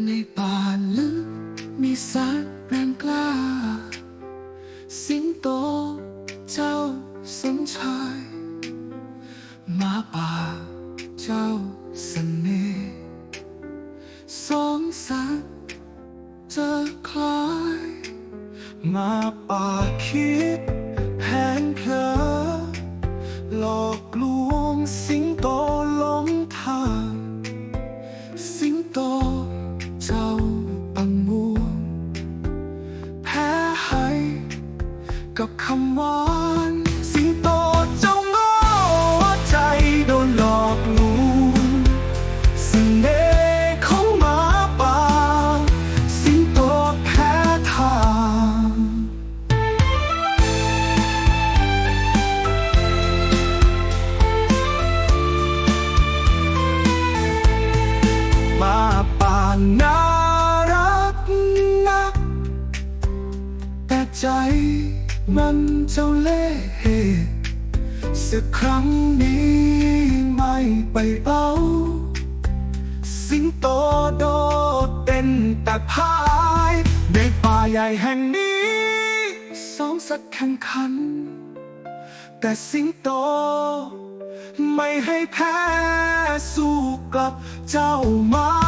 ในป่าลึกมีสัตว์แรงกล้า สิงโตเจ้าสมชายหมาป่าเจ้าเสน่ห์สองสัตว์เจะคล้ายหมาป่าคิดแผนเพลอหลอกลวงสิงโต กับคำหวานสิงโตเจ้าโง่ใจโดนหลอกลวงเสน่ห์ของหมาป่า สิงโตแพ้ทางหมาป่าน่ารักนักแต่ใจ มันเจ้าเล่ห์สักครั้งนี้ไม่ไปเป้าสิงโตโดดเต้นแต่พาย ในป่าใหญ่แห่งนี้ สองสัตว์แข่งขัน แต่สิงโต ไม่ให้แพ้สู้กับเจ้ามา